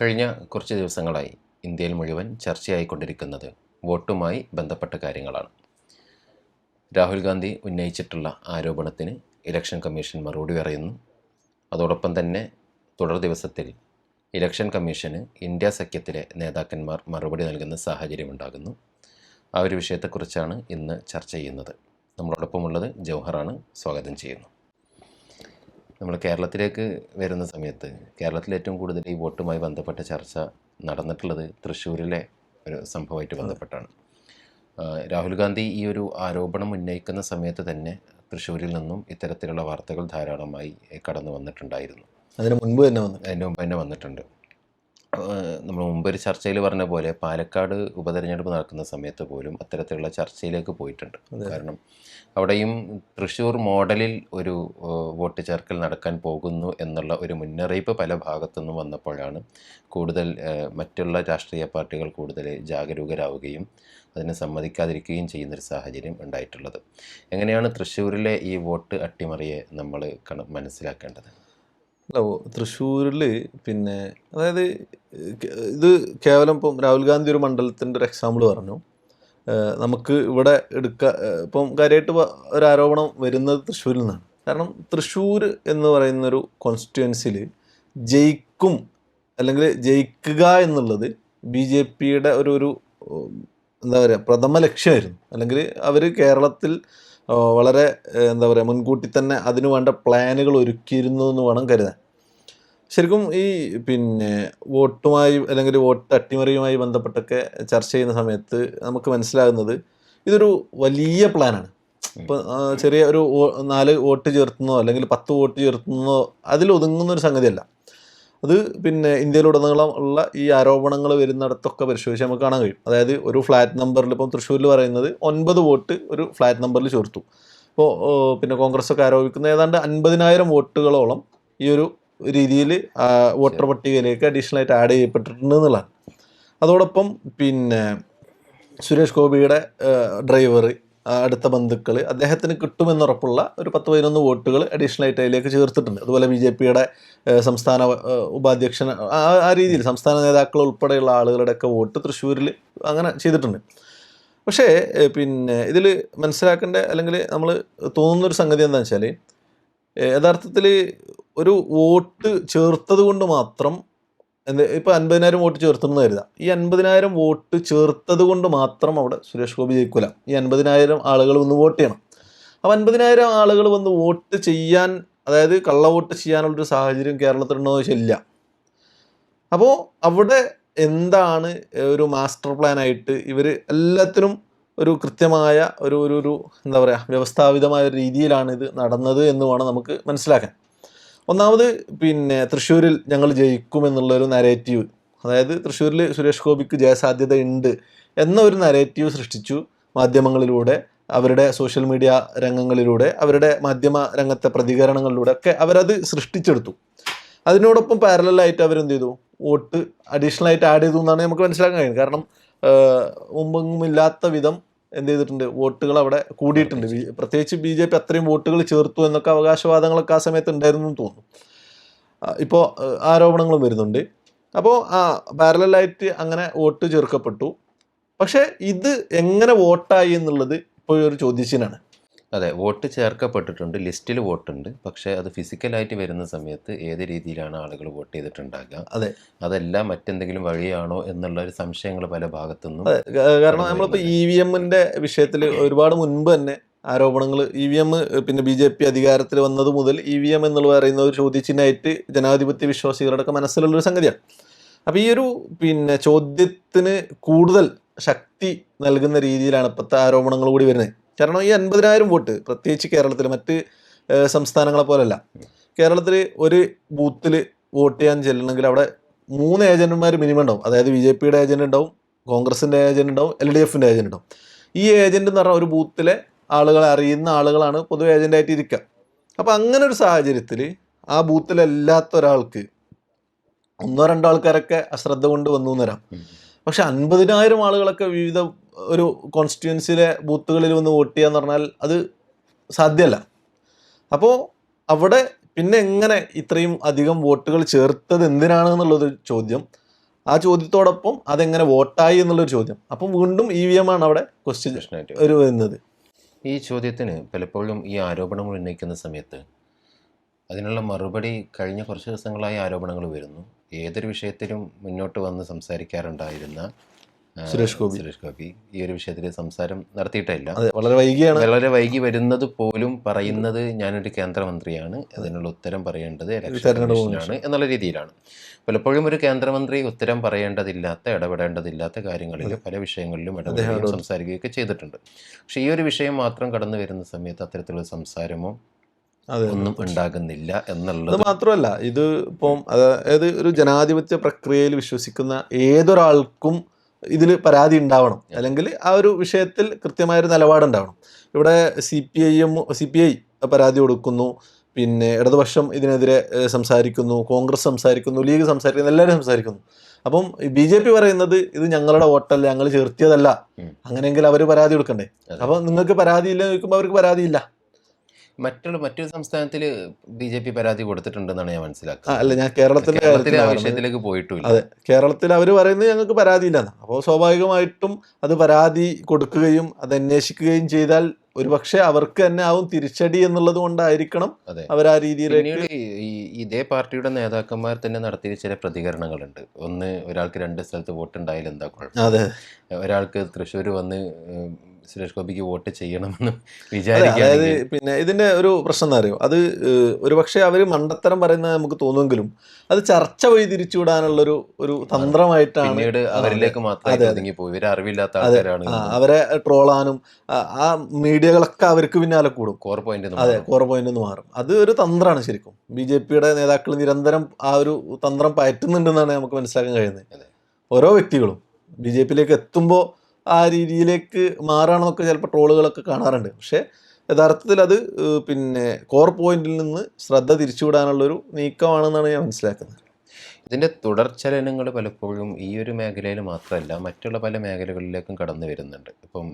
കഴിഞ്ഞ കുറച്ച് ദിവസങ്ങളായി ഇന്ത്യയിൽ മുഴുവൻ ചർച്ചയായിക്കൊണ്ടിരിക്കുന്നത് വോട്ടുമായി ബന്ധപ്പെട്ട കാര്യങ്ങളാണ്. രാഹുൽ ഗാന്ധി ഉന്നയിച്ചിട്ടുള്ള ആരോപണത്തിന് ഇലക്ഷൻ കമ്മീഷൻ മറുപടി പറയുന്നു. അതോടൊപ്പം തന്നെ തുടർ ദിവസത്തിൽ ഇലക്ഷൻ കമ്മീഷന് ഇന്ത്യ സഖ്യത്തിലെ നേതാക്കന്മാർ മറുപടി നൽകുന്ന സാഹചര്യമുണ്ടാകുന്നു ആ ഒരു വിഷയത്തെക്കുറിച്ചാണ് ഇന്ന് ചർച്ച ചെയ്യുന്നത്. നമ്മളോടൊപ്പമുള്ളത് ജൗഹറാണ്. സ്വാഗതം ചെയ്യുന്നു. നമ്മൾ കേരളത്തിലേക്ക് വരുന്ന സമയത്ത് കേരളത്തിൽ ഏറ്റവും കൂടുതൽ ഈ വോട്ടുമായി ബന്ധപ്പെട്ട ചർച്ച നടന്നിട്ടുള്ളത് തൃശ്ശൂരിലെ ഒരു സംഭവമായിട്ട് ബന്ധപ്പെട്ടാണ്. രാഹുൽ ഗാന്ധി ഈ ഒരു ആരോപണം ഉന്നയിക്കുന്ന സമയത്ത് തന്നെ തൃശ്ശൂരിൽ നിന്നും ഇത്തരത്തിലുള്ള വാർത്തകൾ ധാരാളമായി കടന്നു വന്നിട്ടുണ്ടായിരുന്നു. അതിന് മുൻപ് തന്നെ വന്നു അതിന്റെ മുമ്പ് തന്നെ വന്നിട്ടുണ്ട്. നമ്മൾ മുമ്പ് ഒരു ചർച്ചയിൽ പറഞ്ഞ പോലെ പാലക്കാട് ഉപതെരഞ്ഞെടുപ്പ് നടക്കുന്ന സമയത്ത് പോലും അത്തരത്തിലുള്ള ചർച്ചയിലേക്ക് പോയിട്ടുണ്ട്. കാരണം അവിടെയും തൃശ്ശൂർ മോഡലിൽ ഒരു വോട്ട് ചേർക്കൽ നടക്കാൻ പോകുന്നു എന്നുള്ള ഒരു മുന്നറിയിപ്പ് പല ഭാഗത്തുനിന്നും വന്നപ്പോഴാണ് കൂടുതൽ മറ്റുള്ള രാഷ്ട്രീയ പാർട്ടികൾ കൂടുതൽ ജാഗരൂകരാവുകയും അതിനെ സമ്മതിക്കാതിരിക്കുകയും ചെയ്യുന്നൊരു സാഹചര്യം ഉണ്ടായിട്ടുള്ളത്. എങ്ങനെയാണ് തൃശ്ശൂരിലെ ഈ വോട്ട് അട്ടിമറിയെ നമ്മൾ കണ മനസ്സിലാക്കേണ്ടത്? അല്ല തൃശ്ശൂരിൽ പിന്നെ അതായത് ഇത് കേവലം ഇപ്പം രാഹുൽ ഗാന്ധി ഒരു മണ്ഡലത്തിന്റെ ഒരു എക്സാമ്പിൾ പറഞ്ഞു. നമുക്ക് ഇവിടെ എടുക്ക ഇപ്പം കാര്യമായിട്ട് ഒരു ആരോപണം വരുന്നത് തൃശ്ശൂരിൽ നിന്നാണ്. കാരണം തൃശ്ശൂർ എന്ന് പറയുന്നൊരു കോൺസ്റ്റിറ്റ്യുവൻസിയിൽ ജയിക്കും അല്ലെങ്കിൽ ജയിക്കുക എന്നുള്ളത് ബി ജെ പിയുടെ ഒരു ഒരു എന്താ പറയുക പ്രഥമ ലക്ഷ്യമായിരുന്നു. അല്ലെങ്കിൽ അവർ കേരളത്തിൽ വളരെ എന്താ പറയുക മുൻകൂട്ടി തന്നെ അതിനു വേണ്ട പ്ലാനുകൾ ഒരുക്കിയിരുന്നു എന്ന് വേണം കരുതാൻ. ശരിക്കും ഈ പിന്നെ വോട്ടുമായി അല്ലെങ്കിൽ വോട്ട് അട്ടിമറിയുമായി ബന്ധപ്പെട്ടൊക്കെ ചർച്ച ചെയ്യുന്ന സമയത്ത് നമുക്ക് മനസ്സിലാകുന്നത് ഇതൊരു വലിയ പ്ലാനാണ്. ഇപ്പം ചെറിയ ഒരു നാല് വോട്ട് ചേർത്തുന്നോ അല്ലെങ്കിൽ പത്ത് വോട്ട് ചേർത്തുന്നോ അതിൽ ഒതുങ്ങുന്ന ഒരു സംഗതിയല്ല. അത് പിന്നെ ഇന്ത്യയിലുടനീളം ഉള്ള ഈ ആരോപണങ്ങൾ വരുന്നിടത്തൊക്കെ പരിശോധിച്ച് നമുക്ക് കാണാൻ കഴിയും. അതായത് ഒരു ഫ്ലാറ്റ് നമ്പറിൽ ഇപ്പം തൃശ്ശൂരിൽ പറയുന്നത് ഒൻപത് വോട്ട് ഒരു ഫ്ലാറ്റ് നമ്പറിൽ ചേർത്തു. അപ്പോൾ പിന്നെ കോൺഗ്രസ് ഒക്കെ ആരോപിക്കുന്ന ഏതാണ്ട് അൻപതിനായിരം വോട്ടുകളോളം ഈ ഒരു രീതിയിൽ വോട്ടർ പട്ടികയിലേക്ക് അഡീഷണൽ ആയിട്ട് ആഡ് ചെയ്യപ്പെട്ടിട്ടുണ്ട് എന്നുള്ളതാണ്. അതോടൊപ്പം പിന്നെ സുരേഷ് ഗോപിയുടെ ഡ്രൈവർ അടുത്ത ബന്ധുക്കൾ അദ്ദേഹത്തിന് കിട്ടുമെന്നുറപ്പുള്ള ഒരു പത്ത് പതിനൊന്ന് വോട്ടുകൾ അഡീഷണൽ ആയിട്ട് അതിലേക്ക് ചേർത്തിട്ടുണ്ട്. അതുപോലെ ബി ജെ പിയുടെ സംസ്ഥാന ഉപാധ്യക്ഷൻ ആ ആ രീതിയിൽ സംസ്ഥാന നേതാക്കൾ ഉൾപ്പെടെയുള്ള ആളുകളുടെയൊക്കെ വോട്ട് തൃശ്ശൂരിൽ അങ്ങനെ ചെയ്തിട്ടുണ്ട്. പക്ഷേ പിന്നെ ഇതിൽ മനസ്സിലാക്കേണ്ട അല്ലെങ്കിൽ നമ്മൾ തോന്നുന്നൊരു സംഗതി എന്താണെന്ന് വെച്ചാൽ യഥാർത്ഥത്തിൽ ഒരു വോട്ട് ചേർത്തത് കൊണ്ട് മാത്രം എന്ത് ഇപ്പോൾ അൻപതിനായിരം വോട്ട് ചേർത്തെന്ന് കരുതാം. ഈ അൻപതിനായിരം വോട്ട് ചേർത്തത് കൊണ്ട് മാത്രം അവിടെ സുരേഷ് ഗോപി ജയിക്കൂല. ഈ അൻപതിനായിരം ആളുകൾ വന്ന് വോട്ട് ചെയ്യണം. അപ്പോൾ അൻപതിനായിരം ആളുകൾ വന്ന് വോട്ട് ചെയ്യാൻ അതായത് കള്ള വോട്ട് ചെയ്യാനുള്ളൊരു സാഹചര്യം കേരളത്തിലുണ്ടോ എന്ന് വെച്ചാൽ ഇല്ല. അപ്പോൾ അവിടെ എന്താണ് ഒരു മാസ്റ്റർ പ്ലാൻ ആയിട്ട് ഇവർ എല്ലാത്തിനും ഒരു കൃത്യമായ ഒരു ഒരു എന്താ പറയുക വ്യവസ്ഥാപിതമായ രീതിയിലാണ് ഇത് നടന്നത് എന്ന് വേണം നമുക്ക് മനസ്സിലാക്കാൻ. ഒന്നാമത് പിന്നെ തൃശ്ശൂരിൽ ഞങ്ങൾ ജയിക്കുമെന്നുള്ളൊരു നരേറ്റീവ് അതായത് തൃശ്ശൂരിൽ സുരേഷ് ഗോപിക്ക് ജയസാധ്യത ഉണ്ട് എന്ന ഒരു നരേറ്റീവ് സൃഷ്ടിച്ചു മാധ്യമങ്ങളിലൂടെ അവരുടെ സോഷ്യൽ മീഡിയ രംഗങ്ങളിലൂടെ അവരുടെ മാധ്യമ രംഗത്തെ പ്രതികരണങ്ങളിലൂടെ ഒക്കെ അവരത് സൃഷ്ടിച്ചെടുത്തു. അതിനോടൊപ്പം പാരലായിട്ട് അവരെന്ത് ചെയ്തു? വോട്ട് അഡീഷണൽ ആയിട്ട് ആഡ് ചെയ്തു എന്നാണ് നമുക്ക് മനസ്സിലാക്കാൻ കഴിയുന്നത്. കാരണം മുമ്പെങ്ങുമില്ലാത്ത വിധം എന്ത് ചെയ്തിട്ടുണ്ട് വോട്ടുകൾ അവിടെ കൂടിയിട്ടുണ്ട്. പ്രത്യേകിച്ച് ബി ജെ പി അത്രയും വോട്ടുകൾ ചേർത്തു എന്നൊക്കെ അവകാശവാദങ്ങളൊക്കെ ആ സമയത്ത് ഉണ്ടായിരുന്നു എന്ന് തോന്നുന്നു ഇപ്പോൾ ആരോപണങ്ങളും വരുന്നുണ്ട്. അപ്പോൾ ആ പാരലായിട്ട് അങ്ങനെ വോട്ട് ചേർക്കപ്പെട്ടു. പക്ഷേ ഇത് എങ്ങനെ വോട്ടായി എന്നുള്ളത് ഇപ്പോൾ ഒരു ചോദ്യചിഹ്നമാണ്. അതെ വോട്ട് ചേർക്കപ്പെട്ടിട്ടുണ്ട്. ലിസ്റ്റിൽ വോട്ടുണ്ട്. പക്ഷേ അത് ഫിസിക്കലായിട്ട് വരുന്ന സമയത്ത് ഏത് രീതിയിലാണ് ആളുകൾ വോട്ട് ചെയ്തിട്ടുണ്ടാകുക? അതെ. അതെല്ലാം മറ്റെന്തെങ്കിലും വഴിയാണോ എന്നുള്ള ഒരു സംശയങ്ങൾ പല ഭാഗത്തുനിന്നും നിന്നും കാരണം നമ്മളിപ്പോൾ ഇ വി എമ്മിന്റെ വിഷയത്തിൽ ഒരുപാട് മുൻപ് തന്നെ ആരോപണങ്ങൾ ഇ വി എം പിന്നെ ബി ജെ പി അധികാരത്തിൽ വന്നത് മുതൽ ഇ വി എം എന്നുള്ള പറയുന്ന ഒരു ചോദ്യചിഹ്നമായിട്ട് ജനാധിപത്യ വിശ്വാസികളുടെ മനസ്സിലുള്ളൊരു സംഗതിയാണ്. അപ്പോൾ ഈ ഒരു പിന്നെ ചോദ്യത്തിന് കൂടുതൽ ശക്തി നൽകുന്ന രീതിയിലാണ് ഇപ്പോഴത്തെ ആരോപണങ്ങൾ കൂടി വരുന്നത്. കാരണം ഈ അൻപതിനായിരം വോട്ട് പ്രത്യേകിച്ച് കേരളത്തിൽ മറ്റ് സംസ്ഥാനങ്ങളെ പോലല്ല കേരളത്തിൽ ഒരു ബൂത്തിൽ വോട്ട് ചെയ്യാൻ ചെല്ലണമെങ്കിൽ അവിടെ മൂന്ന് ഏജന്റുമാർ മിനിമം ഉണ്ടാവും. അതായത് ബി ജെ പിയുടെ ഏജന്റ് ഉണ്ടാവും കോൺഗ്രസിന്റെ ഏജന്റ് ഉണ്ടാവും എൽ ഡി എഫിന്റെ ഏജന്റ് ഉണ്ടാവും. ഈ ഏജന്റ് എന്ന് പറഞ്ഞാൽ ഒരു ബൂത്തിലെ ആളുകളെ അറിയുന്ന ആളുകളാണ് പൊതുവെ ഏജന്റായിട്ട് ഇരിക്കുക അപ്പോൾ അങ്ങനെ ഒരു സാഹചര്യത്തിൽ ആ ബൂത്തിലല്ലാത്ത ഒരാൾക്ക് ഒന്നോ രണ്ടോ ആൾക്കാരൊക്കെ അശ്രദ്ധ കൊണ്ട് വന്നു എന്ന് വരാം. പക്ഷെ അൻപതിനായിരം ആളുകളൊക്കെ വിവിധ ഒരു കോൺസ്റ്റിറ്റ്യുവൻസിയിലെ ബൂത്തുകളിൽ വന്ന് വോട്ട് ചെയ്യാന്ന് പറഞ്ഞാൽ അത് സാധ്യമല്ല. അപ്പോൾ അവിടെ പിന്നെ എങ്ങനെ ഇത്രയും അധികം വോട്ടുകൾ ചേർത്തത് എന്തിനാണ് എന്നുള്ളൊരു ചോദ്യം. ആ ചോദ്യത്തോടൊപ്പം അതെങ്ങനെ വോട്ടായി എന്നുള്ളൊരു ചോദ്യം. അപ്പം വീണ്ടും ഇ വി എം ആണ് അവിടെ ക്വസ്റ്റ്യൻ ഒരു വരുന്നത്. ഈ ചോദ്യത്തിന് പലപ്പോഴും ഈ ആരോപണങ്ങൾ ഉന്നയിക്കുന്ന സമയത്ത് അതിനുള്ള മറുപടി കഴിഞ്ഞ കുറച്ച് ദിവസങ്ങളായി ആരോപണങ്ങൾ വരുന്നു. ഏതൊരു വിഷയത്തിലും മുന്നോട്ട് വന്ന് സംസാരിക്കാറുണ്ടായിരുന്ന സുരേഷ് ഗോപി. സുരേഷ് ഗോപി. ഈ ഒരു വിഷയത്തിൽ സംസാരം നടത്തിയിട്ടില്ല വളരെ വൈകിയാണ്. വളരെ വൈകി വരുന്നത് പോലും പറയുന്നത് ഞാനൊരു കേന്ദ്രമന്ത്രിയാണ്. അതിനുള്ള ഉത്തരം പറയേണ്ടത് ഇലക്ഷനാണ് എന്നുള്ള രീതിയിലാണ്. പലപ്പോഴും ഒരു കേന്ദ്രമന്ത്രി ഉത്തരം പറയേണ്ടതില്ലാത്ത ഇടപെടേണ്ടതില്ലാത്ത കാര്യങ്ങളിൽ പല വിഷയങ്ങളിലും ഇടപെടുകയും സംസാരിക്കുകയൊക്കെ ചെയ്തിട്ടുണ്ട്. പക്ഷേ ഈ ഒരു വിഷയം മാത്രം കടന്നു വരുന്ന സമയത്ത് അത്തരത്തിലുള്ള സംസാരമോ ഒന്നും ഉണ്ടാകുന്നില്ല എന്നുള്ളത് മാത്രമല്ല ഇത് ഇപ്പം അതായത് ഒരു ജനാധിപത്യ പ്രക്രിയയിൽ വിശ്വസിക്കുന്ന ഏതൊരാൾക്കും ഇതിൽ പരാതി ഉണ്ടാവണം. അല്ലെങ്കിൽ ആ ഒരു വിഷയത്തിൽ കൃത്യമായൊരു നിലപാടുണ്ടാവണം. ഇവിടെ C P I M C P I പരാതി കൊടുക്കുന്നു. പിന്നെ ഇടതുപക്ഷം ഇതിനെതിരെ സംസാരിക്കുന്നു. കോൺഗ്രസ് സംസാരിക്കുന്നു. ലീഗ് സംസാരിക്കുന്നു. എല്ലാവരും സംസാരിക്കുന്നു. അപ്പം ബി ജെ പി പറയുന്നത് ഇത് ഞങ്ങളുടെ വോട്ടല്ല ഞങ്ങൾ ചേർത്തിയതല്ല. അങ്ങനെയെങ്കിൽ അവർ പരാതി കൊടുക്കണ്ടേ. അപ്പം നിങ്ങൾക്ക് പരാതിയില്ല ചോദിക്കുമ്പോൾ അവർക്ക് പരാതിയില്ല. മറ്റുള്ള മറ്റൊരു സംസ്ഥാനത്തിൽ ബി ജെ പി പരാതി കൊടുത്തിട്ടുണ്ടെന്നാണ് ഞാൻ മനസ്സിലാക്കുന്നത്. അല്ല ഞാൻ കേരളത്തിന്റെ കേരളത്തിലെ വിഷയത്തിലേക്ക് പോയിട്ടില്ല. അതെ കേരളത്തിൽ അവർ പറയുന്നത് ഞങ്ങൾക്ക് പരാതി പരാതിയില്ലെന്ന്. അപ്പോൾ സ്വാഭാവികമായിട്ടും അത് പരാതി കൊടുക്കുകയും അത് അന്വേഷിക്കുകയും ചെയ്താൽ ഒരുപക്ഷെ അവർക്ക് തന്നെ ആവും തിരിച്ചടി എന്നുള്ളത് കൊണ്ടായിരിക്കണം അതെ. അവർ ആ രീതിയിൽ ഇതേ പാർട്ടിയുടെ നേതാക്കന്മാർ തന്നെ നടത്തിയ ചില പ്രതികരണങ്ങളുണ്ട്. ഒന്ന് ഒരാൾക്ക് രണ്ട് സ്ഥലത്ത് വോട്ട് ഉണ്ടായാൽ എന്താ കുഴപ്പം? അതെ. ഒരാൾക്ക് തൃശ്ശൂർ വന്ന് സുരേഷ് ഗോപിക്ക് വോട്ട് ചെയ്യണമെന്ന് വിചാരിക്കുക അതായത് പിന്നെ ഇതിന്റെ ഒരു പ്രശ്നം എന്താ അറിയോ? അത് ഒരു പക്ഷേ അവർ മണ്ടത്തരം പറയുന്നത് നമുക്ക് തോന്നുമെങ്കിലും അത് ചർച്ച വഴി തിരിച്ചുവിടാനുള്ളൊരു ഒരു തന്ത്രമായിട്ടാണ് പിന്നീട് അവരിലേക്ക് മാത്രമേ. ഒതുങ്ങി പോകും ഇവർ അറിവില്ലാത്ത ആൾക്കാരാണ്. അവരെ ട്രോളാനും ആ മീഡിയകളൊക്കെ അവർക്ക് പിന്നാലെ കൂടും. കോർ പോയിന്റ് അതെ കോർ പോയിന്റ് എന്ന് മാറും. അത് ഒരു തന്ത്രമാണ് ശരിക്കും. ബി ജെ പിയുടെ നേതാക്കൾ നിരന്തരം ആ ഒരു തന്ത്രം പയറ്റുന്നുണ്ടെന്നാണ് നമുക്ക് മനസ്സിലാക്കാൻ കഴിയുന്നത്. ഓരോ വ്യക്തികളും ബി ജെ പിയിലേക്ക് എത്തുമ്പോൾ ആ രീതിയിലേക്ക് മാറുകയാണെന്നൊക്കെ ചിലപ്പോൾ ട്രോളുകളൊക്കെ കാണാറുണ്ട്. പക്ഷേ യഥാർത്ഥത്തിൽ അത് പിന്നെ കോർ പോയിന്റിൽ നിന്ന് ശ്രദ്ധ തിരിച്ചുവിടാനുള്ളൊരു നീക്കമാണെന്നാണ് ഞാൻ മനസ്സിലാക്കുന്നത്. ഇതിന്റെ തുടർചലനങ്ങൾ പലപ്പോഴും ഈ ഒരു മേഖലയിൽ മാത്രമല്ല മറ്റുള്ള പല മേഖലകളിലേക്കും കടന്നു വരുന്നുണ്ട്. ഇപ്പം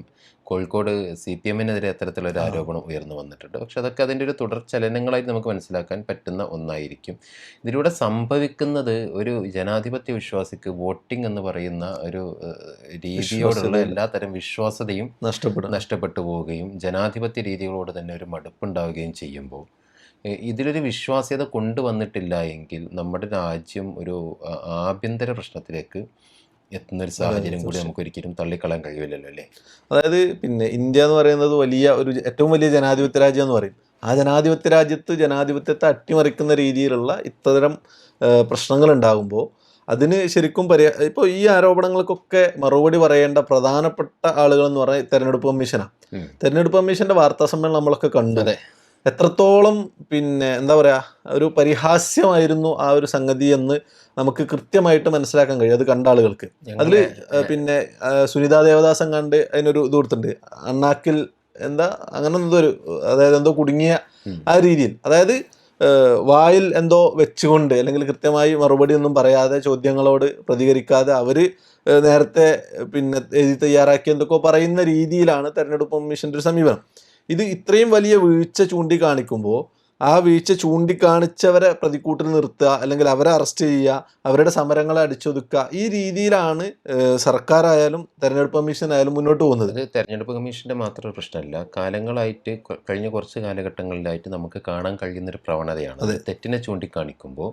കോഴിക്കോട് സി പി എമ്മിനെതിരെ അത്തരത്തിലൊരു ആരോപണം ഉയർന്നു വന്നിട്ടുണ്ട്. പക്ഷെ അതൊക്കെ അതിന്റെ ഒരു തുടർചലനങ്ങളായിട്ട് നമുക്ക് മനസ്സിലാക്കാൻ പറ്റുന്ന ഒന്നായിരിക്കും. ഇതിലൂടെ സംഭവിക്കുന്നത് ഒരു ജനാധിപത്യ വിശ്വാസിക്ക് വോട്ടിംഗ് എന്ന് പറയുന്ന ഒരു രീതിയോടുള്ള എല്ലാത്തരം എല്ലാ തരം വിശ്വാസതയും നഷ്ടപ്പെടും. നഷ്ടപ്പെട്ടു പോവുകയും ജനാധിപത്യ രീതികളോട് തന്നെ ഒരു മടുപ്പുണ്ടാവുകയും ചെയ്യുമ്പോൾ ഇതിലൊരു വിശ്വാസ്യത കൊണ്ടുവന്നിട്ടില്ല എങ്കിൽ നമ്മുടെ രാജ്യം ഒരു ആഭ്യന്തര പ്രശ്നത്തിലേക്ക് എത്തുന്ന ഒരു സാഹചര്യം കൂടി നമുക്ക് ഒരിക്കലും തള്ളിക്കളയാൻ കഴിയില്ലല്ലോ അല്ലേ? അതായത് പിന്നെ ഇന്ത്യ എന്ന് പറയുന്നത് വലിയ ഒരു ഏറ്റവും വലിയ ജനാധിപത്യ രാജ്യം എന്ന് പറയും. ആ ജനാധിപത്യ രാജ്യത്ത് ജനാധിപത്യത്തെ അട്ടിമറിക്കുന്ന രീതിയിലുള്ള ഇത്തരം പ്രശ്നങ്ങൾ ഉണ്ടാകുമ്പോൾ അതിന് ശരിക്കും പരിഹാ ഇപ്പോൾ ഈ ആരോപണങ്ങൾക്കൊക്കെ മറുപടി പറയേണ്ട പ്രധാനപ്പെട്ട ആളുകൾ എന്ന് പറഞ്ഞാൽ തെരഞ്ഞെടുപ്പ് കമ്മീഷനാണ്. തെരഞ്ഞെടുപ്പ് കമ്മീഷന്റെ വാർത്താ സമ്മേളനം നമ്മളൊക്കെ കണ്ടു. എത്രത്തോളം പിന്നെ എന്താ പറയുക ഒരു പരിഹാസ്യമായിരുന്നു ആ ഒരു സംഗതി എന്ന് നമുക്ക് കൃത്യമായിട്ട് മനസ്സിലാക്കാൻ കഴിയും. അത് കണ്ട ആളുകൾക്ക്. അതിൽ പിന്നെ സുനിതാ ദേവദാസൻ കണ്ട് അതിനൊരു ഇത് കൊടുത്തിട്ടുണ്ട്. അണ്ണാക്കിൽ എന്താ അങ്ങനെ എന്തോ ഒരു അതായത് എന്തോ കുടുങ്ങിയ ആ രീതിയിൽ. അതായത് വായിൽ എന്തോ വെച്ചുകൊണ്ട് അല്ലെങ്കിൽ കൃത്യമായി മറുപടി ഒന്നും പറയാതെ ചോദ്യങ്ങളോട് പ്രതികരിക്കാതെ അവർ നേരത്തെ പിന്നെ എഴുതി തയ്യാറാക്കി എന്തൊക്കെ പറയുന്ന രീതിയിലാണ് തെരഞ്ഞെടുപ്പ് കമ്മീഷന്റെ ഒരു സമീപനം. ഇത് ഇത്രയും വലിയ വീഴ്ച ചൂണ്ടിക്കാണിക്കുമ്പോൾ ആ വീഴ്ച ചൂണ്ടിക്കാണിച്ചവരെ പ്രതിക്കൂട്ടിൽ നിർത്തുക അല്ലെങ്കിൽ അവരെ അറസ്റ്റ് ചെയ്യുക അവരുടെ സമരങ്ങളെ അടിച്ചൊതുക്കുക ഈ രീതിയിലാണ് സർക്കാരായാലും തെരഞ്ഞെടുപ്പ് കമ്മീഷൻ ആയാലും മുന്നോട്ട് പോകുന്നത്. തെരഞ്ഞെടുപ്പ് കമ്മീഷന്റെ മാത്രം പ്രശ്നമല്ല. കാലങ്ങളായിട്ട് കഴിഞ്ഞ കുറച്ച് കാലഘട്ടങ്ങളിലായിട്ട് നമുക്ക് കാണാൻ കഴിയുന്ന ഒരു പ്രവണതയാണ്. അത്. തെറ്റിനെ ചൂണ്ടിക്കാണിക്കുമ്പോൾ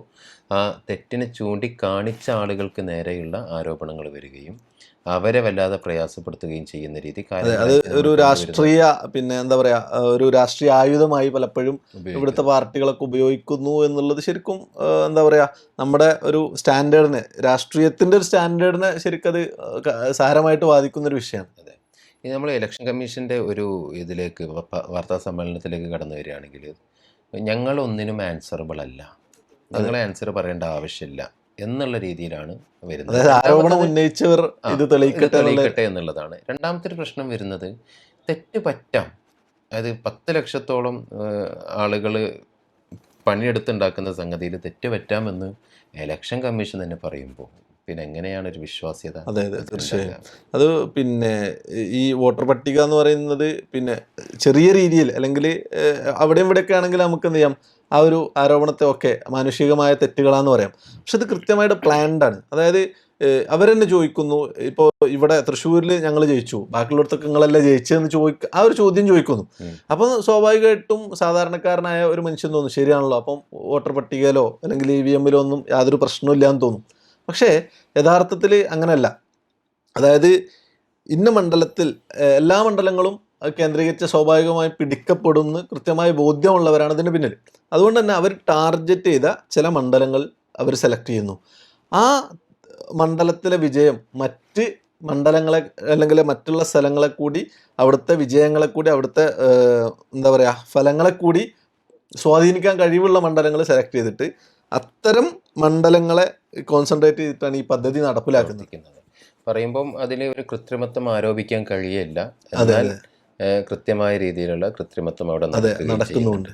ആ തെറ്റിനെ ചൂണ്ടിക്കാണിച്ച ആളുകൾക്ക് നേരെയുള്ള ആരോപണങ്ങൾ വരികയും അവരെ വല്ലാതെ പ്രയാസപ്പെടുത്തുകയും ചെയ്യുന്ന രീതി അതെ ഒരു രാഷ്ട്രീയ പിന്നെ എന്താ പറയാ ഒരു രാഷ്ട്രീയ ആയുധമായി പലപ്പോഴും. ഇവിടുത്തെ പാർട്ടികളൊക്കെ ഉപയോഗിക്കുന്നു എന്നുള്ളത് ശരിക്കും എന്താ പറയാ നമ്മുടെ ഒരു സ്റ്റാൻഡേർഡിനെ രാഷ്ട്രീയത്തിന്റെ ഒരു സ്റ്റാൻഡേർഡിനെ ശരിക്കും അത് സാരമായിട്ട് ബാധിക്കുന്ന ഒരു വിഷയമാണ്. അതെ. ഇനി നമ്മൾ ഇലക്ഷൻ കമ്മീഷന്റെ ഒരു ഇതിലേക്ക് വാർത്താ സമ്മേളനത്തിലേക്ക് കടന്നു വരികയാണെങ്കിൽ ഞങ്ങൾ ഒന്നിനും ആൻസറബിൾ അല്ല. ഞങ്ങൾ ആൻസർ പറയേണ്ട ആവശ്യമില്ല. എന്നുള്ള രീതിയിലാണ് വരുന്നത്. ആരോപണം ഉന്നയിച്ചവർ ഇത് തെളിയിക്കട്ടെ എന്നുള്ളതാണ്. രണ്ടാമത്തെ ഒരു പ്രശ്നം വരുന്നത് തെറ്റ് പറ്റാം അതായത് പത്ത് ലക്ഷത്തോളം ആളുകൾ പണിയെടുത്തുണ്ടാക്കുന്ന സംഗതിയിൽ തെറ്റ് പറ്റാമെന്ന് എലക്ഷൻ കമ്മീഷൻ തന്നെ പറയുമ്പോൾ പിന്നെ എങ്ങനെയാണ് ഒരു വിശ്വാസ്യത അതെ അതെ തീർച്ചയായും. അത് പിന്നെ ഈ വോട്ടർ പട്ടിക എന്ന് പറയുന്നത് പിന്നെ ചെറിയ രീതിയിൽ അല്ലെങ്കിൽ അവിടെ ഇവിടെയൊക്കെ ആണെങ്കിൽ നമുക്ക് എന്ത് ചെയ്യാം? ആ ഒരു ആരോപണത്തെ ഒക്കെ മാനുഷികമായ തെറ്റുകളാന്ന് പറയാം. പക്ഷെ അത് കൃത്യമായിട്ട് പ്ലാൻഡാണ് അതായത് അവരെന്നെ ചോദിക്കുന്നു ഇപ്പോൾ ഇവിടെ തൃശ്ശൂരിൽ ഞങ്ങൾ ജയിച്ചു ബാക്കിയുള്ളടത്തൊക്കെ നിങ്ങളല്ല ജയിച്ചതെന്ന് ചോദിക്ക ആ ഒരു ചോദ്യം ചോദിക്കുന്നു. അപ്പം സ്വാഭാവികമായിട്ടും സാധാരണക്കാരനായ ഒരു മനുഷ്യൻ തോന്നും ശരിയാണല്ലോ അപ്പം വോട്ടർ പട്ടികയിലോ അല്ലെങ്കിൽ ഇ വി എമ്മിലോ ഒന്നും യാതൊരു പ്രശ്നമില്ല എന്ന് തോന്നും. പക്ഷേ യഥാർത്ഥത്തിൽ അങ്ങനെയല്ല. അതായത് ഇന്ന മണ്ഡലത്തിൽ എല്ലാ മണ്ഡലങ്ങളും കേന്ദ്രീകരിച്ച് സ്വാഭാവികമായി പിടിക്കപ്പെടുന്നു കൃത്യമായ ബോധ്യമുള്ളവരാണ് ഇതിന് പിന്നിൽ. അതുകൊണ്ട് തന്നെ അവർ ടാർഗറ്റ് ചെയ്ത ചില മണ്ഡലങ്ങൾ അവർ സെലക്ട് ചെയ്യുന്നു. ആ മണ്ഡലത്തിലെ വിജയം മറ്റ് മണ്ഡലങ്ങളെ അല്ലെങ്കിൽ മറ്റുള്ള സ്ഥലങ്ങളെ കൂടി അവിടുത്തെ വിജയങ്ങളെ കൂടി അവിടുത്തെ എന്താ പറയുക ഫലങ്ങളെ കൂടി സ്വാധീനിക്കാൻ കഴിവുള്ള മണ്ഡലങ്ങൾ സെലക്ട് ചെയ്തിട്ട് അത്തരം മണ്ഡലങ്ങളെ കോൺസെൻട്രേറ്റ് ചെയ്തിട്ടാണ് ഈ പദ്ധതി നടപ്പിലാക്കുന്നത്. നിൽക്കുന്നത് പറയുമ്പം അതിൽ ഒരു കൃത്രിമത്വം ആരോപിക്കാൻ കഴിയില്ല അതായത് എന്നാൽ കൃത്യമായ രീതിയിലുള്ള കൃത്രിമത്വം അവിടെ നടക്കുന്നുണ്ട്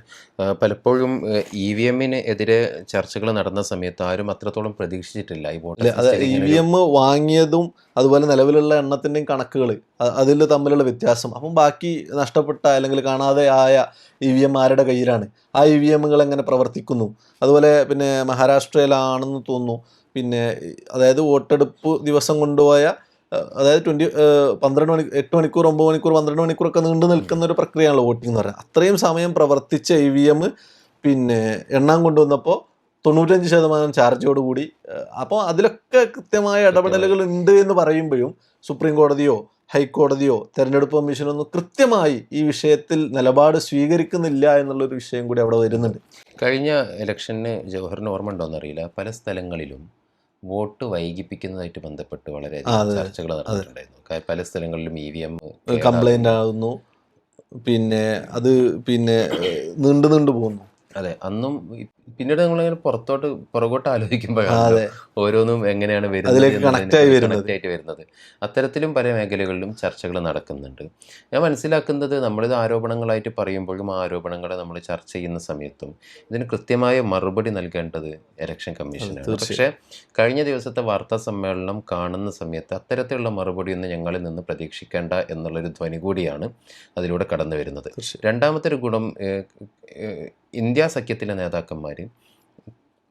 പലപ്പോഴും ഇ വി എമ്മിന് എതിരെ ചർച്ചകൾ നടന്ന സമയത്ത് ആരും അത്രത്തോളം പ്രതീക്ഷിച്ചിട്ടില്ല ഈ വോട്ട് ഇ വി എം വാങ്ങിയതും അതുപോലെ നിലവിലുള്ള എണ്ണത്തിന്റെയും കണക്കുകൾ അതിൽ തമ്മിലുള്ള വ്യത്യാസം. അപ്പം ബാക്കി നഷ്ടപ്പെട്ട അല്ലെങ്കിൽ കാണാതെ ആയ ഇ വി എം ആരുടെ കയ്യിലാണ്? ആ ഇ വി എമ്മുകൾ എങ്ങനെ പ്രവർത്തിക്കുന്നു? അതുപോലെ പിന്നെ മഹാരാഷ്ട്രയിലാണെന്ന് തോന്നുന്നു. പിന്നെ അതായത് വോട്ടെടുപ്പ് ദിവസം കൊണ്ടുപോയ അതായത് ട്വന്റി പന്ത്രണ്ട് മണി എട്ട് മണിക്കൂർ ഒമ്പത് മണിക്കൂർ പന്ത്രണ്ട് മണിക്കൂറൊക്കെ നീണ്ടു നിൽക്കുന്ന ഒരു പ്രക്രിയയാണല്ലോ വോട്ടിംഗ് എന്ന് പറയുന്നത്. അത്രയും സമയം പ്രവർത്തിച്ച ഇ വി എം പിന്നെ എണ്ണാൻ കൊണ്ടുവന്നപ്പോൾ തൊണ്ണൂറ്റഞ്ച് ശതമാനം ചാർജോട് കൂടി അപ്പോൾ അതിലൊക്കെ കൃത്യമായ ഇടപെടലുകൾ ഉണ്ട് എന്ന് പറയുമ്പോഴും സുപ്രീം കോടതിയോ ഹൈക്കോടതിയോ തെരഞ്ഞെടുപ്പ് കമ്മീഷനൊന്നും കൃത്യമായി ഈ വിഷയത്തിൽ നിലപാട് സ്വീകരിക്കുന്നില്ല എന്നുള്ളൊരു വിഷയം കൂടി അവിടെ വരുന്നുണ്ട്. കഴിഞ്ഞ ഇലക്ഷന് ജവഹറിന് ഓർമ്മ ഉണ്ടോയെന്നറിയില്ല പല സ്ഥലങ്ങളിലും വോട്ട് വൈകിപ്പിക്കുന്നതായിട്ട് ബന്ധപ്പെട്ട് വളരെ ചർച്ചകൾ നടന്നിട്ടുണ്ടായിരുന്നു. പല സ്ഥലങ്ങളിലും ഇ വി എം കംപ്ലൈന്റ് ആകുന്നു. പിന്നെ അത് പിന്നെ നീണ്ടു നീണ്ടു പോകുന്നു. അതെ അന്നും പിന്നീട് നമ്മളിങ്ങനെ പുറത്തോട്ട് പുറകോട്ട് ആലോചിക്കുമ്പോഴാണ് ഓരോന്നും എങ്ങനെയാണ് വരുന്നത്. ആയിട്ട് വരുന്നത്. അത്തരത്തിലും പല മേഖലകളിലും ചർച്ചകൾ നടക്കുന്നുണ്ട്. ഞാൻ മനസ്സിലാക്കുന്നത് നമ്മളിത് ആരോപണങ്ങളായിട്ട് പറയുമ്പോഴും ആ ആരോപണങ്ങളെ നമ്മൾ ചർച്ച ചെയ്യുന്ന സമയത്തും ഇതിന് കൃത്യമായ മറുപടി നൽകേണ്ടത് ഇലക്ഷൻ കമ്മീഷനാണ്. പക്ഷേ കഴിഞ്ഞ ദിവസത്തെ വാർത്താ സമ്മേളനം കാണുന്ന സമയത്ത് അത്തരത്തിലുള്ള മറുപടി ഒന്നും ഞങ്ങളിൽ നിന്ന് പ്രതീക്ഷിക്കേണ്ട എന്നുള്ളൊരു ധ്വനി കൂടിയാണ് അതിലൂടെ കടന്നു വരുന്നത് രണ്ടാമത്തെ ഒരു ഗുണം ഇന്ത്യ സഖ്യത്തിലെ നേതാക്കന്മാർ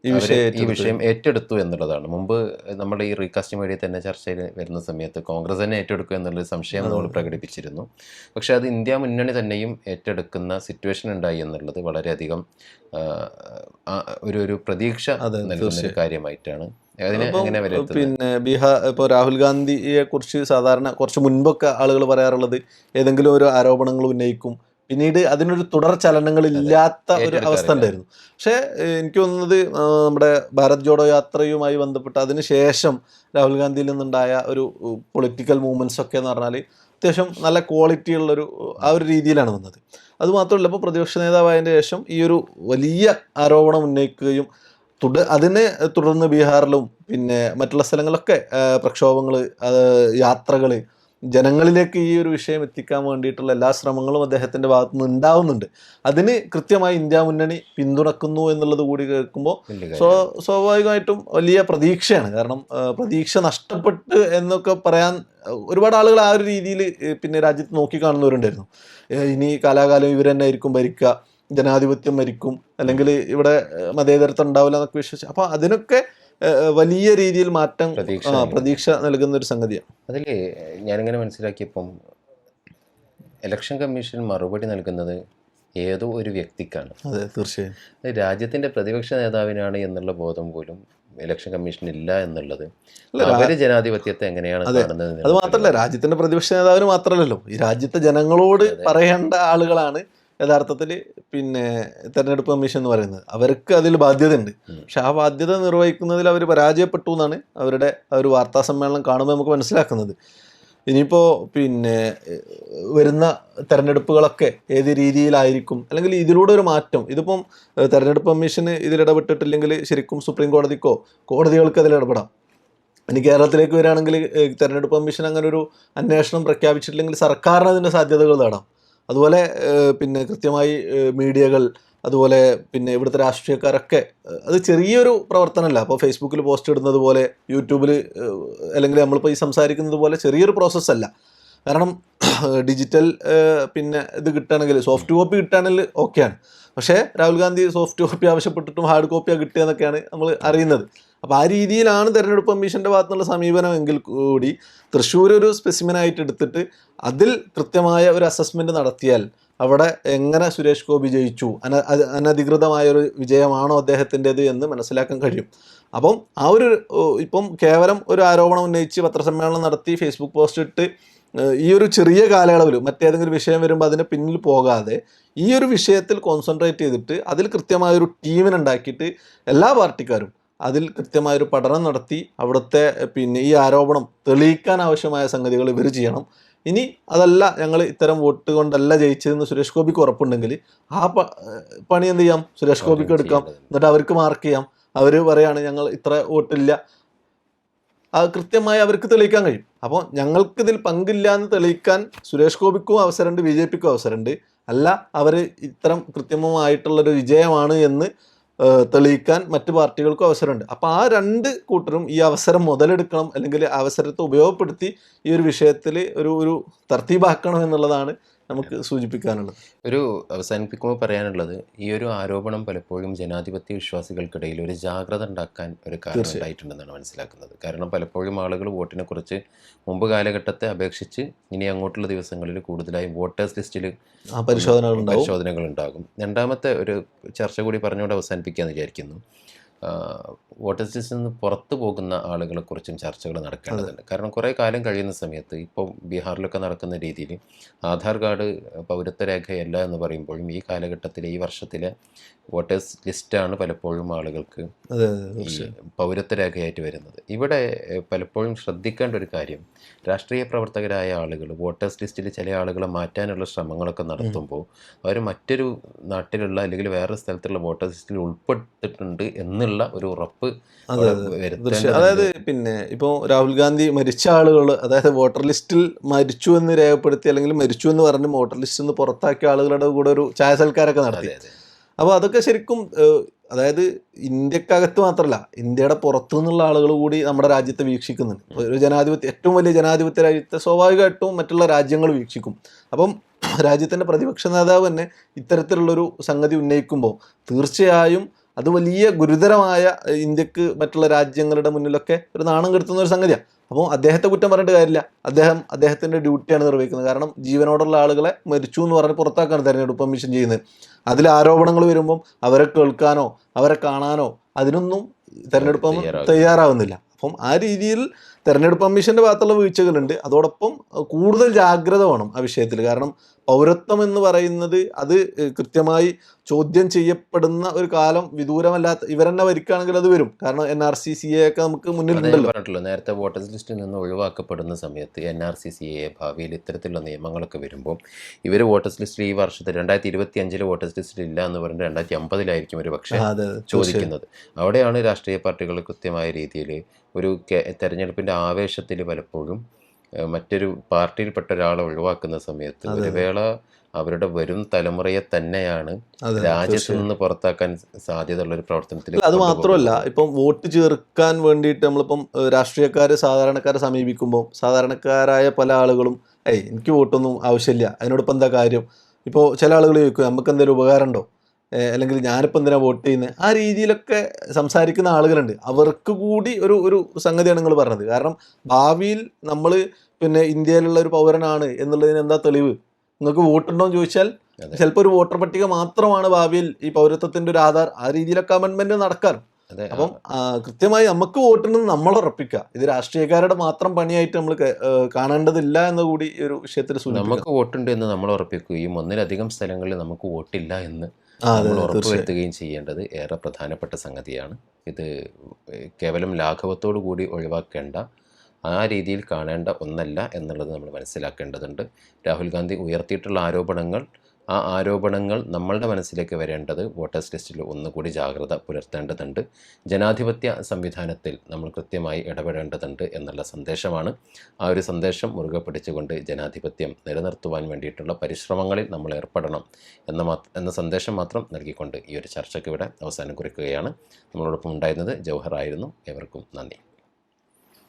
ഈ അവർ വിഷയം ഈ വിഷയം ഏറ്റെടുത്തു എന്നുള്ളതാണ്. മുമ്പ് നമ്മൾ ഈ റീകാസ്റ്റിംഗ് വഴി തന്നെ ചർച്ചയിൽ വരുന്ന സമയത്ത് കോൺഗ്രസ് തന്നെ ഏറ്റെടുക്കുക എന്നുള്ള സംശയം നമ്മൾ പ്രകടിപ്പിച്ചിരുന്നു. പക്ഷേ അത് ഇന്ത്യ മുന്നണി തന്നെയും ഏറ്റെടുക്കുന്ന സിറ്റുവേഷൻ ഉണ്ടായി എന്നുള്ളത് വളരെയധികം ഒരു ഒരു പ്രതീക്ഷ അതെ, നൽകുന്ന കാര്യമായിട്ടാണ്. പിന്നെ ബീഹാർ ഇപ്പോൾ രാഹുൽ ഗാന്ധിയെ കുറിച്ച് സാധാരണ കുറച്ച് മുൻപൊക്കെ ആളുകൾ പറയാറുള്ളത് ഏതെങ്കിലും ഒരു ആരോപണങ്ങൾ ഉന്നയിക്കും പിന്നീട് അതിനൊരു തുടർ ചലനങ്ങൾ ഇല്ലാത്ത ഒരു. അവസ്ഥ ഉണ്ടായിരുന്നു. പക്ഷേ എനിക്ക് തോന്നുന്നത് നമ്മുടെ ഭാരത് ജോഡോ യാത്രയുമായി ബന്ധപ്പെട്ട് അതിന് ശേഷം രാഹുൽ ഗാന്ധിയിൽ നിന്നുണ്ടായ ഒരു പൊളിറ്റിക്കൽ മൂവ്മെന്റ്സ് ഒക്കെ എന്ന് പറഞ്ഞാൽ അത്യാവശ്യം നല്ല ക്വാളിറ്റി ഉള്ളൊരു ആ ഒരു രീതിയിലാണ് വന്നത്. അതുമാത്രമല്ല ഇപ്പോൾ പ്രതിപക്ഷ നേതാവായതിന്റെ ശേഷം ഈ ഒരു വലിയ ആരോപണം ഉന്നയിക്കുകയും തുട അതിനെ തുടർന്ന് ബീഹാറിലും പിന്നെ മറ്റുള്ള സ്ഥലങ്ങളിലൊക്കെ പ്രക്ഷോഭങ്ങൾ യാത്രകൾ ജനങ്ങളിലേക്ക് ഈ ഒരു വിഷയം എത്തിക്കാൻ വേണ്ടിയിട്ടുള്ള എല്ലാ ശ്രമങ്ങളും അദ്ദേഹത്തിന്റെ ഭാഗത്തു നിന്ന് ഉണ്ടാവുന്നുണ്ട്. അതിന് കൃത്യമായി ഇന്ത്യ മുന്നണി പിന്തുണക്കുന്നു എന്നുള്ളത് കൂടി കേൾക്കുമ്പോൾ സ്വാഭാവികമായിട്ടും വലിയ പ്രതീക്ഷയാണ്. കാരണം പ്രതീക്ഷ നഷ്ടപ്പെട്ട് എന്നൊക്കെ പറയാൻ ഒരുപാട് ആളുകൾ ആ ഒരു രീതിയിൽ പിന്നെ രാജ്യത്ത് നോക്കിക്കാണുന്നവരുണ്ടായിരുന്നു. ഇനി കാലാകാലം ഇവർ തന്നെ ആയിരിക്കും ഭരിക്കുക ജനാധിപത്യം മരിക്കും അല്ലെങ്കിൽ ഇവിടെ മതേതരത്വം ഉണ്ടാവില്ല എന്നൊക്കെ വിശ്വസിച്ച്. അപ്പോൾ അതിനൊക്കെ വലിയ രീതിയിൽ മാറ്റം പ്രതീക്ഷ നൽകുന്നു. ഒരു സംഗതിയാണ്. അതിൽ ഞാനിങ്ങനെ മനസ്സിലാക്കിയപ്പം ഇലക്ഷൻ കമ്മീഷൻ മറുപടി നൽകുന്നത് ഏതോ ഒരു വ്യക്തിക്കാണ്. അതെ തീർച്ചയായും. രാജ്യത്തിന്റെ പ്രതിപക്ഷ നേതാവിനാണ് എന്നുള്ള ബോധം പോലും ഇലക്ഷൻ കമ്മീഷൻ ഇല്ല എന്നുള്ളത്. അവർ ജനാധിപത്യത്തെ എങ്ങനെയാണ് കാണുന്നത് അത് മാത്രമല്ല രാജ്യത്തിന്റെ പ്രതിപക്ഷ നേതാവിന് മാത്രമല്ലല്ലോ. ഈ രാജ്യത്തെ ജനങ്ങളോട്. പറയേണ്ട ആളുകളാണ് യഥാർത്ഥത്തിൽ പിന്നെ തെരഞ്ഞെടുപ്പ് കമ്മീഷൻ എന്ന് പറയുന്നത്. അവർക്ക് അതിൽ ബാധ്യതയുണ്ട്. പക്ഷെ ആ ബാധ്യത നിർവഹിക്കുന്നതിൽ അവർ പരാജയപ്പെട്ടു എന്നാണ് അവരുടെ ആ ഒരു വാർത്താ സമ്മേളനം കാണുമ്പോൾ നമുക്ക് മനസ്സിലാക്കുന്നത്. ഇനിയിപ്പോൾ പിന്നെ വരുന്ന തെരഞ്ഞെടുപ്പുകളൊക്കെ ഏത് രീതിയിലായിരിക്കും? അല്ലെങ്കിൽ ഇതിലൂടെ ഒരു മാറ്റം. ഇതിപ്പം തെരഞ്ഞെടുപ്പ് കമ്മീഷന് ഇതിലിടപെട്ടിട്ടില്ലെങ്കിൽ ശരിക്കും സുപ്രീം കോടതിക്കോ കോടതികൾക്ക് അതിൽ ഇടപെടാം. ഇനി കേരളത്തിലേക്ക് വരികയാണെങ്കിൽ തെരഞ്ഞെടുപ്പ് കമ്മീഷൻ അങ്ങനെ ഒരു അന്വേഷണം പ്രഖ്യാപിച്ചിട്ടില്ലെങ്കിൽ സർക്കാരിന് അതിന്റെ സാധ്യതകൾ നേടാം. അതുപോലെ പിന്നെ കൃത്യമായി മീഡിയകൾ അതുപോലെ പിന്നെ ഇവിടുത്തെ രാഷ്ട്രീയക്കാരൊക്കെ അത് ചെറിയൊരു പ്രവർത്തനമല്ല. അപ്പോൾ ഫേസ്ബുക്കിൽ പോസ്റ്റ് ഇടുന്നത് പോലെ യൂട്യൂബിൽ അല്ലെങ്കിൽ നമ്മളിപ്പോൾ ഈ സംസാരിക്കുന്നത് പോലെ ചെറിയൊരു പ്രോസസ്സല്ല. കാരണം ഡിജിറ്റൽ പിന്നെ ഇത് കിട്ടുകയാണെങ്കിൽ സോഫ്റ്റ് കോപ്പി കിട്ടുകയാണെങ്കിൽ ഓക്കെയാണ്. പക്ഷേ രാഹുൽ ഗാന്ധി സോഫ്റ്റ് കോപ്പി ആവശ്യപ്പെട്ടിട്ടും ഹാർഡ് കോപ്പിയാണ് കിട്ടിയെന്നൊക്കെയാണ് നമ്മൾ അറിയുന്നത്. അപ്പോൾ ആ രീതിയിലാണ് തെരഞ്ഞെടുപ്പ് കമ്മീഷന്റെ ഭാഗത്തുനിന്നുള്ള സമീപനം എങ്കിൽ കൂടി തൃശ്ശൂർ ഒരു സ്പെസിമിനായിട്ട് എടുത്തിട്ട് അതിൽ കൃത്യമായ ഒരു അസസ്മെന്റ് നടത്തിയാൽ അവിടെ എങ്ങനെ സുരേഷ് ഗോപി ജയിച്ചു അന അനധികൃതമായൊരു വിജയമാണോ അദ്ദേഹത്തിന്റെത് എന്ന് മനസ്സിലാക്കാൻ കഴിയും. അപ്പം ആ ഒരു ഇപ്പം കേവലം ഒരു ആരോപണം ഉന്നയിച്ച് പത്രസമ്മേളനം നടത്തി ഫേസ്ബുക്ക് പോസ്റ്റ് ഇട്ട് ഈ ഒരു ചെറിയ കാലയളവിൽ മറ്റേതെങ്കിലും വിഷയം വരുമ്പോൾ അതിന് പിന്നിൽ പോകാതെ ഈ ഒരു വിഷയത്തിൽ കോൺസെൻട്രേറ്റ് ചെയ്തിട്ട് അതിൽ കൃത്യമായൊരു ടീമിനുണ്ടാക്കിയിട്ട് ടീമിനെ എല്ലാ പാർട്ടിക്കാരും അതിൽ കൃത്യമായൊരു പഠനം നടത്തി അവിടുത്തെ പിന്നെ ഈ ആരോപണം തെളിയിക്കാൻ ആവശ്യമായ സംഗതികൾ ഇവർ ചെയ്യണം. ഇനി അതല്ല ഞങ്ങൾ ഇത്തരം വോട്ട് കൊണ്ടല്ല ജയിച്ചതെന്ന് സുരേഷ് ഗോപിക്ക് ഉറപ്പുണ്ടെങ്കിൽ ആ പണി എന്ത് ചെയ്യാം? സുരേഷ് ഗോപിക്ക് എടുക്കാം. എന്നിട്ട് അവർക്ക് മാർക്ക് ചെയ്യാം. അവർ പറയാണ് ഞങ്ങൾ ഇത്ര വോട്ടില്ല. അത് കൃത്യമായി അവർക്ക് തെളിയിക്കാൻ കഴിയും. അപ്പോൾ ഞങ്ങൾക്കിതിൽ പങ്കില്ല എന്ന് തെളിയിക്കാൻ സുരേഷ് ഗോപിക്കും അവസരമുണ്ട് ബി ജെ പിക്കും അവസരമുണ്ട്. അല്ല അവർ ഇത്തരം കൃത്യമായിട്ടുള്ളൊരു വിജയമാണ് എന്ന് തെളിയിക്കാൻ മറ്റു പാർട്ടികൾക്കും അവസരമുണ്ട്. അപ്പോൾ ആ രണ്ട് കൂട്ടരും ഈ അവസരം മുതലെടുക്കണം അല്ലെങ്കിൽ അവസരത്തെ ഉപയോഗപ്പെടുത്തി ഈ ഒരു വിഷയത്തിൽ ഒരു ഒരു തർത്തീബാക്കണം എന്നുള്ളതാണ് നമുക്ക് സൂചിപ്പിക്കാനുള്ളത്. ഒരു അവസാനിപ്പിക്കുമ്പോൾ പറയാനുള്ളത് ഈ ഒരു ആരോപണം പലപ്പോഴും ജനാധിപത്യ വിശ്വാസികൾക്കിടയിൽ ഒരു ജാഗ്രത ഉണ്ടാക്കാൻ ഒരു കാര്യമായിട്ടുണ്ടെന്നാണ്. മനസ്സിലാക്കുന്നത്. കാരണം പലപ്പോഴും ആളുകൾ വോട്ടിനെ കുറിച്ച് മുമ്പ് കാലഘട്ടത്തെ അപേക്ഷിച്ച് ഇനി അങ്ങോട്ടുള്ള ദിവസങ്ങളിൽ കൂടുതലായി വോട്ടേഴ്സ് ലിസ്റ്റിൽ പരിശോധനകൾ പരിശോധനകൾ ഉണ്ടാകും. രണ്ടാമത്തെ ഒരു ചർച്ച കൂടി പറഞ്ഞുകൊണ്ട് അവസാനിപ്പിക്കാമെന്ന് വിചാരിക്കുന്നു. വോട്ടേഴ്സ് ലിസ്റ്റിൽ നിന്ന് പുറത്തു പോകുന്ന ആളുകളെക്കുറിച്ചും ചർച്ചകൾ നടക്കേണ്ടതുണ്ട്. കാരണം കുറേ കാലം കഴിയുന്ന സമയത്ത് ഇപ്പോൾ ബീഹാറിലൊക്കെ നടക്കുന്ന രീതിയിൽ ആധാർ കാർഡ് പൗരത്വ രേഖയല്ല എന്ന് പറയുമ്പോഴും ഈ കാലഘട്ടത്തിലെ ഈ വർഷത്തിലെ വോട്ടേഴ്സ് ലിസ്റ്റാണ് പലപ്പോഴും ആളുകൾക്ക് പൗരത്വ രേഖയായിട്ട് വരുന്നത്. ഇവിടെ പലപ്പോഴും ശ്രദ്ധിക്കേണ്ട ഒരു കാര്യം രാഷ്ട്രീയ പ്രവർത്തകരായ ആളുകൾ വോട്ടേഴ്സ് ലിസ്റ്റിൽ ചില ആളുകളെ മാറ്റാനുള്ള ശ്രമങ്ങളൊക്കെ നടത്തുമ്പോൾ അവർ മറ്റൊരു നാട്ടിലുള്ള അല്ലെങ്കിൽ വേറെ സ്ഥലത്തുള്ള വോട്ടേഴ്സ് ലിസ്റ്റിൽ ഉൾപ്പെട്ടിട്ടുണ്ട് എന്നുള്ള ഒരു ഉറപ്പ് അതായത് പിന്നെ ഇപ്പോൾ രാഹുൽ ഗാന്ധി മരിച്ച ആളുകൾ അതായത് വോട്ടർ ലിസ്റ്റിൽ മരിച്ചു എന്ന് രേഖപ്പെടുത്തി അല്ലെങ്കിൽ മരിച്ചു എന്ന് പറഞ്ഞ് വോട്ടർ ലിസ്റ്റിൽ നിന്ന് പുറത്താക്കിയ ആളുകളുടെ കൂടെ ഒരു ചായ സൽക്കാരൊക്കെ നടത്തി അപ്പോൾ അതൊക്കെ ശരിക്കും അതായത് ഇന്ത്യക്കകത്ത് മാത്രമല്ല ഇന്ത്യയുടെ പുറത്തു നിന്നുള്ള ആളുകൾ കൂടി നമ്മുടെ രാജ്യത്തെ വീക്ഷിക്കുന്നുണ്ട്. ഒരു ജനാധിപത്യ ഏറ്റവും വലിയ ജനാധിപത്യ രാജ്യത്തെ സ്വാഭാവികമായിട്ടും മറ്റുള്ള രാജ്യങ്ങൾ വീക്ഷിക്കും. അപ്പം രാജ്യത്തിന്റെ പ്രതിപക്ഷ നേതാവ് തന്നെ ഇത്തരത്തിലുള്ളൊരു സംഗതി ഉന്നയിക്കുമ്പോൾ തീർച്ചയായും അത് വലിയ ഗുരുതരമായ ഇന്ത്യയ്ക്ക് മറ്റുള്ള രാജ്യങ്ങളുടെ മുന്നിലൊക്കെ ഒരു നാണം കെടുത്തുന്ന ഒരു സംഗതിയാണ് അപ്പോൾ അദ്ദേഹത്തെ കുറ്റം പറഞ്ഞിട്ട് കാര്യമില്ല. അദ്ദേഹം അദ്ദേഹത്തിന്റെ ഡ്യൂട്ടിയാണ് നിർവഹിക്കുന്നത്. കാരണം ജീവനോടുള്ള ആളുകളെ മരിച്ചു എന്ന് പറഞ്ഞ് പുറത്താക്കാണ് തിരഞ്ഞെടുപ്പ് കമ്മീഷൻ ചെയ്യുന്നത്. അതിൽ ആരോപണങ്ങൾ വരുമ്പം അവരെ കേൾക്കാനോ അവരെ കാണാനോ അതിനൊന്നും തെരഞ്ഞെടുപ്പ്. തയ്യാറാവുന്നില്ല. അപ്പം ആ രീതിയിൽ തെരഞ്ഞെടുപ്പ് കമ്മീഷന്റെ ഭാഗത്തുള്ള വീഴ്ചകളുണ്ട്. അതോടൊപ്പം കൂടുതൽ ജാഗ്രത വേണം ആ വിഷയത്തിൽ. കാരണം പൗരത്വം എന്ന് പറയുന്നത് അത് കൃത്യമായി ചോദ്യം ചെയ്യപ്പെടുന്ന ഒരു കാലം വിദൂരമല്ലാത്ത ഇവരെന്നെ ഭരിക്കുകയാണെങ്കിൽ അത് വരും. കാരണം N R C C A ഒക്കെ നമുക്ക് മുന്നിൽ മുന്നിലുണ്ടല്ലോ. പറഞ്ഞിട്ടുള്ളൂ നേരത്തെ വോട്ടേഴ്സ് ലിസ്റ്റിൽ നിന്ന് ഒഴിവാക്കപ്പെടുന്ന സമയത്ത് N R C C A ഭാവിയിൽ ഇത്തരത്തിലുള്ള നിയമങ്ങളൊക്കെ വരുമ്പോൾ ഇവർ വോട്ടേഴ്സ് ലിസ്റ്റിൽ ഈ വർഷത്തെ രണ്ടായിരത്തി ഇരുപത്തി അഞ്ചിലെ വോട്ടേഴ്സ് ലിസ്റ്റിൽ ഇല്ല എന്ന് പറഞ്ഞിട്ട് രണ്ടായിരത്തി അമ്പതിലായിരിക്കും ഒരു പക്ഷേ. ചോദിക്കുന്നത്. അവിടെയാണ് രാഷ്ട്രീയ പാർട്ടികൾ കൃത്യമായ രീതിയിൽ ഒരു തെരഞ്ഞെടുപ്പിന്റെ ആവേശത്തിൽ പലപ്പോഴും മറ്റൊരു പാർട്ടിയിൽപ്പെട്ട ഒരാളെ ഒഴിവാക്കുന്ന സമയത്ത് ഒരു വേള അവരുടെ വരും തലമുറയെ തന്നെയാണ് രാജ്യത്ത് നിന്ന് പുറത്താക്കാൻ സാധ്യതയുള്ള ഒരു പ്രവർത്തനത്തിൽ അത് മാത്രമല്ല ഇപ്പം വോട്ട് ചേർക്കാൻ വേണ്ടിയിട്ട് നമ്മളിപ്പം രാഷ്ട്രീയക്കാരെ സാധാരണക്കാരെ സമീപിക്കുമ്പോൾ സാധാരണക്കാരായ പല ആളുകളും ഏയ് എനിക്ക് വോട്ടൊന്നും ആവശ്യമില്ല. അതിനോടൊപ്പം എന്താ കാര്യം? ഇപ്പോൾ ചില ആളുകൾ ചോദിക്കും നമുക്ക് എന്തെങ്കിലും ഉപകാരം ഉണ്ടോ ഏഹ് അല്ലെങ്കിൽ ഞാനിപ്പോൾ എന്തിനാണ് വോട്ട് ചെയ്യുന്നത് ആ രീതിയിലൊക്കെ സംസാരിക്കുന്ന ആളുകളുണ്ട്. അവർക്ക് കൂടി ഒരു ഒരു സംഗതിയാണ് നിങ്ങൾ പറഞ്ഞത്. കാരണം ഭാവിയിൽ നമ്മൾ പിന്നെ ഇന്ത്യയിലുള്ള ഒരു പൗരനാണ് എന്നുള്ളതിന് എന്താ തെളിവ്? നിങ്ങൾക്ക് വോട്ടുണ്ടോ എന്ന് ചോദിച്ചാൽ. ചിലപ്പോൾ ഒരു വോട്ടർ പട്ടിക മാത്രമാണ് ഭാവിയിൽ ഈ പൗരത്വത്തിന്റെ ഒരു ആധാർ ആ രീതിയിലൊക്കെ അമെന്റ്മെന്റ് നടക്കാറ്. അതെ അപ്പം കൃത്യമായി നമുക്ക് വോട്ടുണ്ടെന്ന് നമ്മൾ ഉറപ്പിക്കുക. ഇത് രാഷ്ട്രീയക്കാരുടെ മാത്രം പണിയായിട്ട് നമ്മൾ കാണേണ്ടതില്ല എന്ന് കൂടി ഒരു വിഷയത്തിൽ നമുക്ക് വോട്ടുണ്ട് എന്ന് നമ്മൾ ഉറപ്പിക്കുകയും ഒന്നിലധികം സ്ഥലങ്ങളിൽ നമുക്ക് വോട്ടില്ല എന്ന് നമ്മൾ ഉറപ്പുവരുത്തുകയും ചെയ്യേണ്ടത് ഏറെ പ്രധാനപ്പെട്ട സംഗതിയാണ്. ഇത് കേവലം ലാഘവത്തോടു കൂടി ഒഴിവാക്കേണ്ട ആ രീതിയിൽ കാണേണ്ട ഒന്നല്ല എന്നുള്ളത് നമ്മൾ മനസ്സിലാക്കേണ്ടതുണ്ട്. രാഹുൽ ഗാന്ധി ഉയർത്തിയിട്ടുള്ള ആരോപണങ്ങൾ ആ ആരോപണങ്ങൾ നമ്മളുടെ മനസ്സിലേക്ക് വരേണ്ടത് വോട്ടേഴ്സ് ലിസ്റ്റിൽ ഒന്നുകൂടി ജാഗ്രത പുലർത്തേണ്ടതുണ്ട്. ജനാധിപത്യ സംവിധാനത്തിൽ നമ്മൾ കൃത്യമായി ഇടപെടേണ്ടതുണ്ട് എന്നുള്ള സന്ദേശമാണ്. ആ ഒരു സന്ദേശം മുറുകെ പിടിച്ചുകൊണ്ട് ജനാധിപത്യം നിലനിർത്തുവാൻ വേണ്ടിയിട്ടുള്ള പരിശ്രമങ്ങളിൽ നമ്മൾ ഏർപ്പെടണം എന്ന എന്ന സന്ദേശം മാത്രം നൽകിക്കൊണ്ട് ഈ ഒരു ചർച്ചയ്ക്ക് ഇവിടെ അവസാനം കുറിക്കുകയാണ്. നമ്മളോടൊപ്പം ഉണ്ടായിരുന്നത് ജൗഹർ ആയിരുന്നു ഏവർക്കും നന്ദി.